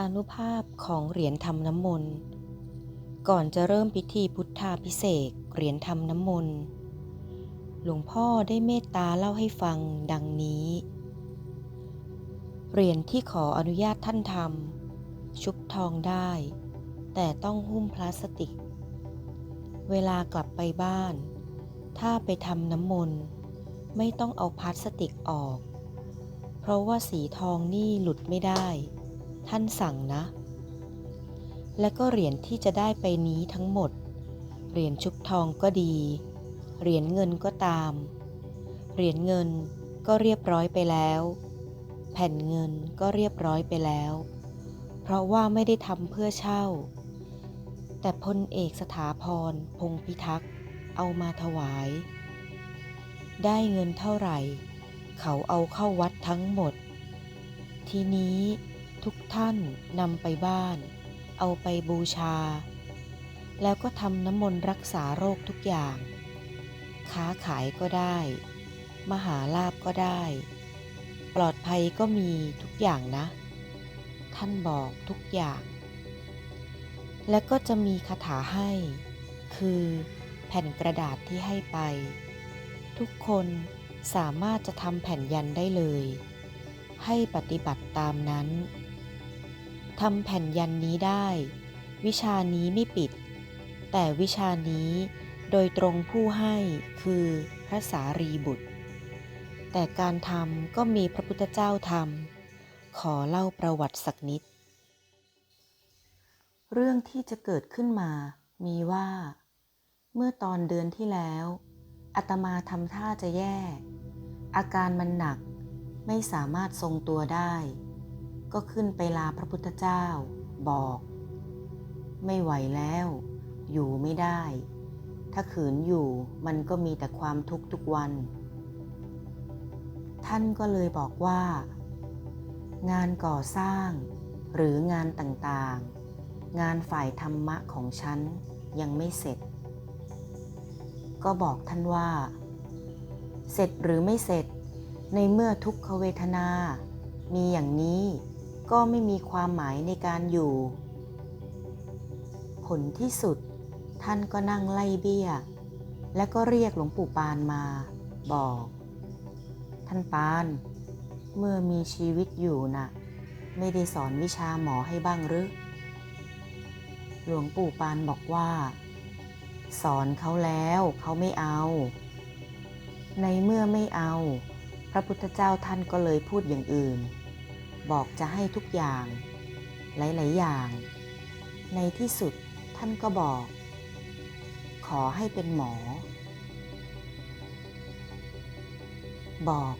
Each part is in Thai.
อนุภาพของเหรียญทำน้ำมนต์ ก่อนจะเริ่มพิธีพุทธาพิเศษเหรียญทำน้ำมนต์ หลวงพ่อได้เมตตาเล่าให้ฟังดังนี้ เหรียญที่ขออนุญาตท่านทำชุบทองได้ แต่ต้องหุ้มพลาสติก เวลากลับไปบ้าน ถ้าไปทำน้ำมนต์ ไม่ต้องเอาพลาสติกออก เพราะว่าสีทองนี่หลุดไม่ได้ ท่านสั่งนะ และก็เหรียญที่จะได้ไปนี้ทั้งหมด เหรียญชุบทองก็ดี เหรียญเงินก็ตาม เหรียญเงินก็เรียบร้อยไปแล้ว แผ่นเงินก็เรียบร้อยไปแล้ว เพราะว่าไม่ได้ทำเพื่อเช่า แต่พลเอกสถาพรพงพิทักษ์เอามาถวาย ได้เงินเท่าไหร่ เขาเอาเข้าวัดทั้งหมด ทีนี้ ทุกท่านนำไปบ้าน เอาไปบูชา แล้วก็ทำน้ำมนต์รักษาโรคทุกอย่าง ค้าขายก็ได้ มหาลาบก็ได้ ปลอดภัยก็มีทุกอย่างนะ ท่านบอกทุกอย่าง และก็จะมีคาถาให้ คือแผ่นกระดาษที่ให้ไป ทุกคนสามารถจะทำแผ่นยันได้เลย ให้ปฏิบัติตามนั้น ทำแผ่นยันนี้ได้ วิชานี้ไม่ปิด แต่วิชานี้โดยตรงผู้ให้คือพระสารีบุตร แต่การทำก็มีพระพุทธเจ้าทำขอเล่าประวัติสักนิด เรื่องที่จะเกิดขึ้นมามีว่า เมื่อตอนเดือนที่แล้วอาตมาทำท่าจะแย่ อาการมันหนักไม่สามารถทรงตัวได้ ก็ขึ้นไปลาพระพุทธเจ้า บอก ไม่ไหวแล้ว อยู่ไม่ได้ ถ้าขืนอยู่มันก็มีแต่ความทุกข์ทุกวัน ท่านก็เลยบอกว่า งานก่อสร้าง หรืองานต่างๆ งานฝ่ายธรรมะของฉันยังไม่เสร็จ ก็บอกท่านว่า เสร็จหรือไม่เสร็จในเมื่อทุกขเวทนา มีอย่างนี้ ก็ไม่มีความหมายในการอยู่ ผลที่สุดท่านก็นั่งไล่เบี้ย และก็เรียกหลวงปู่ปานมา บอก ท่านปาน เมื่อมีชีวิตอยู่น่ะ ไม่ได้สอนวิชาหมอให้บ้างหรือ หลวงปู่ปานบอกว่า สอนเขาแล้วเขาไม่เอา ในเมื่อไม่เอา พระพุทธเจ้าท่านก็เลยพูดอย่างอื่น บอกจะให้ทุกอย่าง หลาย ๆ อย่าง ในที่สุดท่านก็บอก ขอให้เป็นหมอ บอก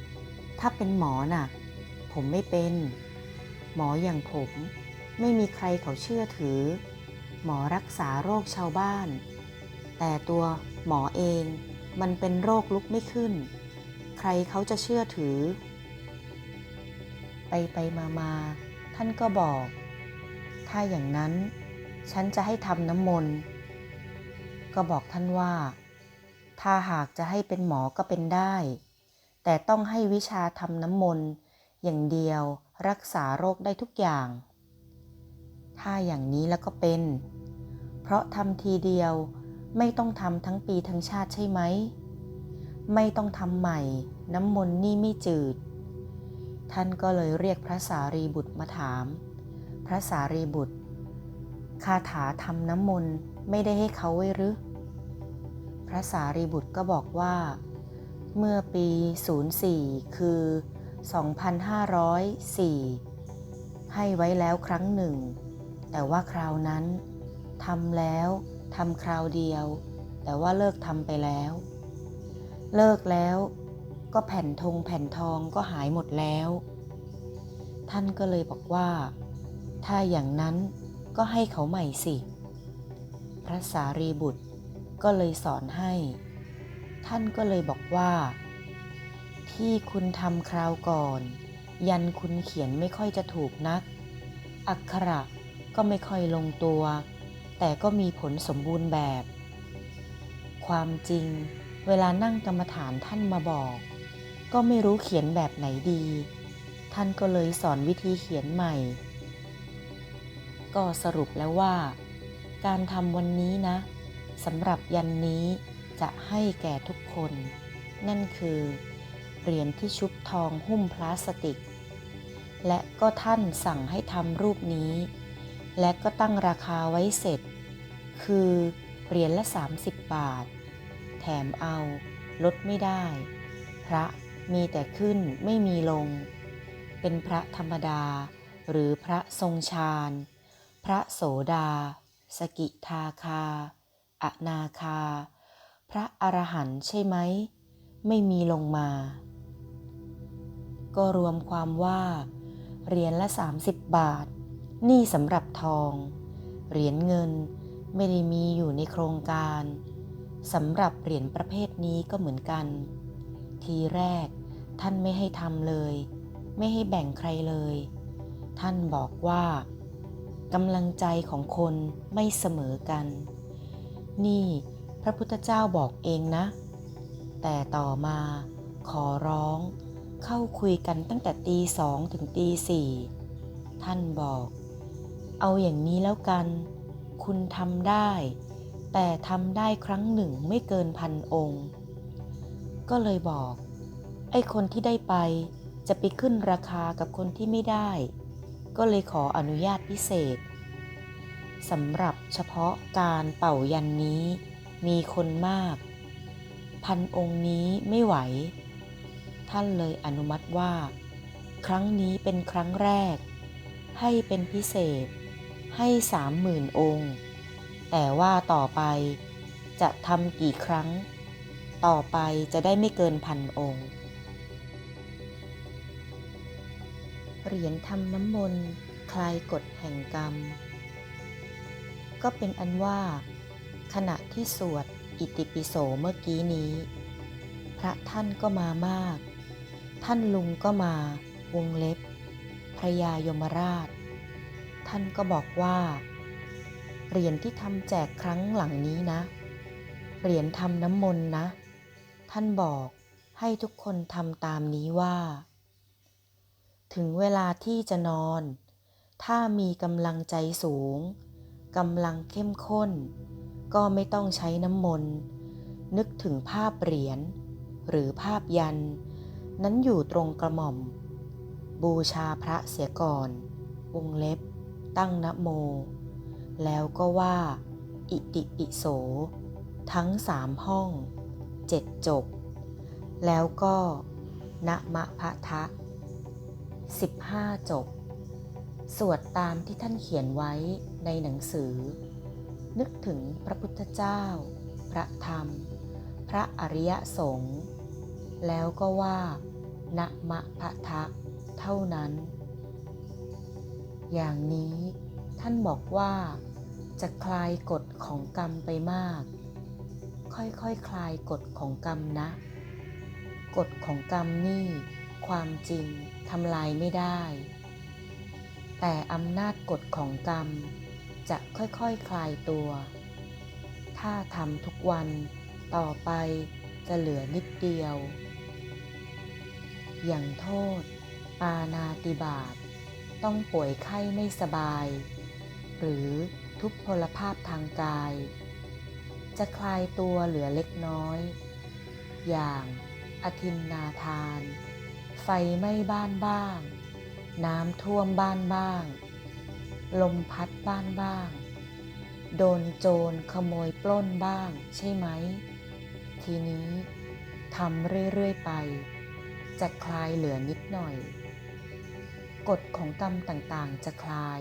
ถ้าเป็นหมอน่ะ ผมไม่เป็น หมออย่างผมไม่มีใครเขาเชื่อถือ หมอรักษาโรคชาวบ้าน แต่ตัวหมอเองมันเป็นโรคลุกไม่ขึ้น ใครเขาจะเชื่อถือ ไปไปมามาท่านก็บอก ถ้าอย่างนั้นฉันจะให้ทำน้ำมนต์ ก็บอกท่านว่า ถ้าหากจะให้เป็นหมอก็เป็นได้ แต่ต้องให้วิชาทำน้ำมนต์ อย่างเดียวรักษาโรคได้ทุกอย่าง ถ้าอย่างนี้แล้วก็เป็น เพราะทำทีเดียวไม่ต้องทำทั้งปีทั้งชาติใช่ไหม ไม่ต้องทำใหม่ น้ำมนต์นี่ไม่จืด ท่านก็เลยเรียกพระสารีบุตรมาถาม พระสารีบุตร คาถาทำน้ำมนต์ไม่ได้ให้เขาไว้หรือ พระสารีบุตรก็บอกว่า เมื่อปี 04 คือ 2504 ให้ไว้แล้วครั้งหนึ่ง แต่ว่าคราวนั้นทำแล้วทำคราวเดียว แต่ว่าเลิกทำไปแล้ว เลิกแล้ว ก็แผ่นธงแผ่นทองก็หายหมดแล้ว ท่านก็เลยบอกว่า ถ้าอย่างนั้นก็ให้เขาใหม่สิ พระสารีบุตรก็เลยสอนให้ ท่านก็เลยบอกว่า ที่คุณทำคราวก่อน ยันคุณเขียนไม่ค่อยจะถูกนัก อักขระก็ไม่ค่อยลงตัว แต่ก็มีผลสมบูรณ์แบบ ความจริงเวลานั่งกรรมฐานท่านมาบอก ก็ไม่รู้เขียนแบบไหนดี ท่านก็เลยสอนวิธีเขียนใหม่ ก็สรุปแล้วว่า การทำวันนี้นะสำหรับยันนี้จะให้แก่ทุกคน นั่นคือเหรียญที่ชุบทองหุ้มพลาสติก และก็ท่านสั่งให้ทำรูปนี้ และก็ตั้งราคาไว้เสร็จ คือเหรียญละ 30 บาท แถมเอาลดไม่ได้ พระ มีแต่ขึ้นไม่มีลง เป็นพระธรรมดา หรือพระทรงฌาน พระโสดา สกิทาคา อนาคา พระอรหันต์ใช่ไหม ไม่มีลงมา ก็รวมความว่า เหรียญละ 30 บาท นี่สำหรับทอง เหรียญเงินไม่ได้มีอยู่ในโครงการสำหรับเหรียญประเภทนี้ก็เหมือนกัน ทีแรก ท่านไม่ให้ทำเลย ไม่ให้แบ่งใครเลย ท่านบอกว่ากำลังใจของคนไม่เสมอกัน นี่พระพุทธเจ้าบอกเองนะ แต่ต่อมาขอร้องเข้าคุยกันตั้งแต่ตีสองถึงตีสี่ท่านบอก เอาอย่างนี้แล้วกัน คุณทำได้ แต่ทำได้ครั้งหนึ่งไม่เกินพันองค์ ก็เลยบอก ไอ้คนที่ได้ไปจะไปขึ้นราคากับคนที่ไม่ได้ ก็เลยขออนุญาตพิเศษสำหรับเฉพาะการเป่ายันนี้มีคนมาก พันองค์นี้ไม่ไหว ท่านเลยอนุมัติว่า ครั้งนี้เป็นครั้งแรก ให้เป็นพิเศษ ให้สามหมื่นองค์ แต่ว่าต่อไปจะทำกี่ครั้ง ต่อไปจะได้ไม่เกินพันองค์ เหรียญทำน้ำมนต์คลายกฎแห่งกรรม ก็เป็นอันว่า ขณะที่สวดอิติปิโสเมื่อกี้นี้ พระท่านก็มามาก ท่านลุงก็มาวงเล็บพระยายมราช ท่านก็บอกว่าเหรียญที่ทำแจกครั้งหลังนี้นะเหรียญทำน้ำมนต์นะ ท่านบอกให้ทุกคนทำตามนี้ว่า ถึงเวลาที่จะนอน ถ้ามีกำลังใจสูงกำลังเข้มข้น ก็ไม่ต้องใช้น้ำมนต์ นึกถึงภาพเหรียญหรือภาพยัน นั้นอยู่ตรงกระหม่อม บูชาพระเสียก่อน วงเล็บ ตั้งนะโม แล้วก็ว่า อิติปิโส ทั้งสามห้อง เจ็ดจบ แล้วก็นะมะพะทะสิบห้าจบ สวดตามที่ท่านเขียนไว้ในหนังสือ นึกถึงพระพุทธเจ้า พระธรรม พระอริยสงฆ์แล้วก็ว่านะมะพะทะเท่านั้น อย่างนี้ท่านบอกว่าจะคลายกฎของกรรมไปมาก ค่อยๆคคลายกฎของกรรมนะ กฎของกรรมนี่ ความจริงทำลายไม่ได้ แต่อำนาจกฎของกรรม จะค่อยๆคคลายตัว ถ้าทำทุกวันต่อไปจะเหลือนิดเดียว อย่างโทษ ปานาติบาตต้องป่วยไข้ไม่สบาย หรือทุพพลภาพทางกาย จะคลายตัวเหลือเล็กน้อย อย่างอทินนาทาน ไฟไหม้บ้านบ้าง น้ำท่วมบ้านบ้าง ลมพัดบ้านบ้าง โดนโจรขโมยปล้นบ้างใช่ไหม ทีนี้ทำเรื่อยๆไป จะคลายเหลือนิดหน่อย กฎของกรรมต่างๆจะคลาย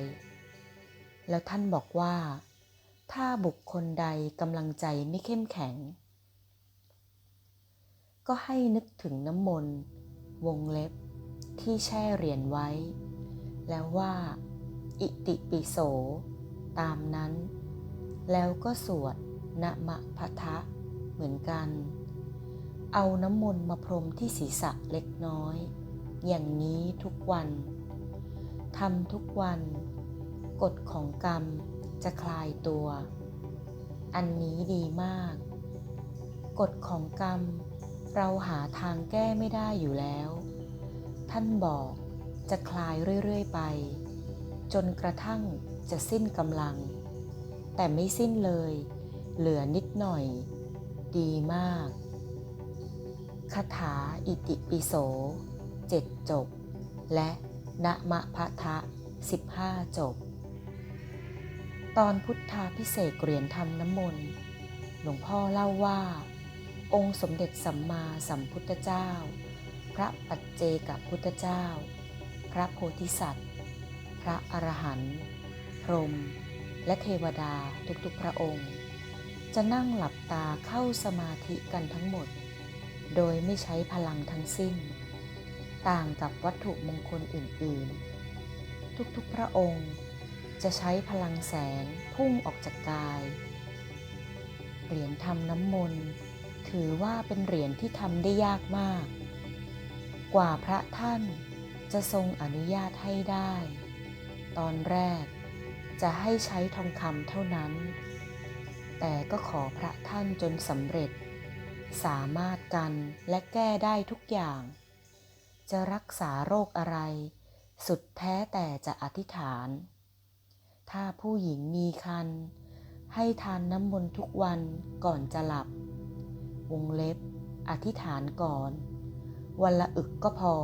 แล้วท่านบอกว่า ถ้าบุคคลใดกำลังใจไม่เข้มแข็ง ก็ให้นึกถึงน้ำมนต์ วงเล็บที่แช่เหรียญไว้ แล้วว่า อิติปิโส ตามนั้น แล้วก็สวดนะมะพะทะ เหมือนกัน เอาน้ำมนต์มาพรมที่ศีรษะเล็กน้อย อย่างนี้ทุกวันทำทุกวัน กฎของกรรม จะคลายตัว อันนี้ดีมาก กฎของกรรม เราหาทางแก้ไม่ได้อยู่แล้ว ท่านบอกจะคลายเรื่อยๆไป จนกระทั่งจะสิ้นกำลัง แต่ไม่สิ้นเลย เหลือนิดหน่อย ดีมากคาถาอิติปิโสเจ็ดจบ และนะมะพะทะสิบห้าจบ ตอนพุทธาพิเศษเหรียญทำน้ำมนต์หลวงพ่อเล่าว่า องค์สมเด็จสัมมาสัมพุทธเจ้า พระปัจเจกพุทธเจ้า พระโพธิสัตว์ พระอรหันต์พรหมและเทวดาทุกๆพระองค์ จะนั่งหลับตาเข้าสมาธิกันทั้งหมด โดยไม่ใช้พลังทั้งสิ้น ต่างกับวัตถุมงคลอื่นๆ ทุกๆพระองค์ จะใช้พลังแสงพุ่งออกจากกาย เหรียญทำน้ำมนต์ถือว่าเป็นเหรียญที่ทำได้ยากมาก กว่าพระท่านจะทรงอนุญาตให้ได้ ตอนแรกจะให้ใช้ทองคำเท่านั้น แต่ก็ขอพระท่านจนสำเร็จ สามารถกันและแก้ได้ทุกอย่าง จะรักษาโรคอะไร สุดแท้แต่จะอธิษฐาน ถ้าผู้หญิงมีคัน ให้ทานน้ำมนต์ทุกวันก่อนจะหลับ วงเล็บ อธิษฐานก่อน วันละอึกก็พอ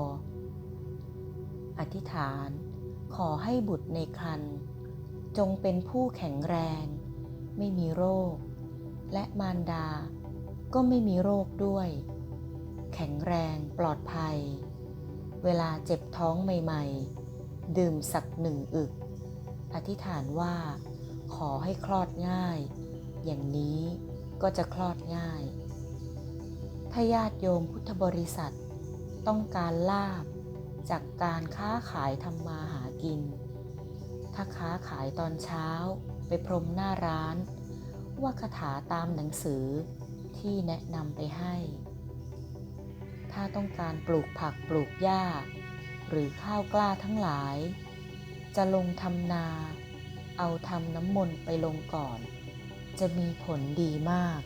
อธิษฐาน ขอให้บุตรในครรภ์จงเป็นผู้แข็งแรง ไม่มีโรค และมารดา ก็ไม่มีโรคด้วย แข็งแรงปลอดภัย เวลาเจ็บท้องใหม่ ๆ ดื่มสักหนึ่งอึก อธิษฐานว่า ขอให้คลอดง่าย อย่างนี้ก็จะคลอดง่าย ถ้าญาติโยมพุทธบริษัท ต้องการลาบจากการค้าขายทำมาหากิน ถ้าค้าขายตอนเช้าไปพรมหน้าร้าน ว่าคาถาตามหนังสือที่แนะนำไปให้ ถ้าต้องการปลูกผักปลูกหญ้า หรือข้าวกล้าทั้งหลาย จะลงทำนา เอาทำน้ำมนต์ไปลงก่อน จะมีผลดีมาก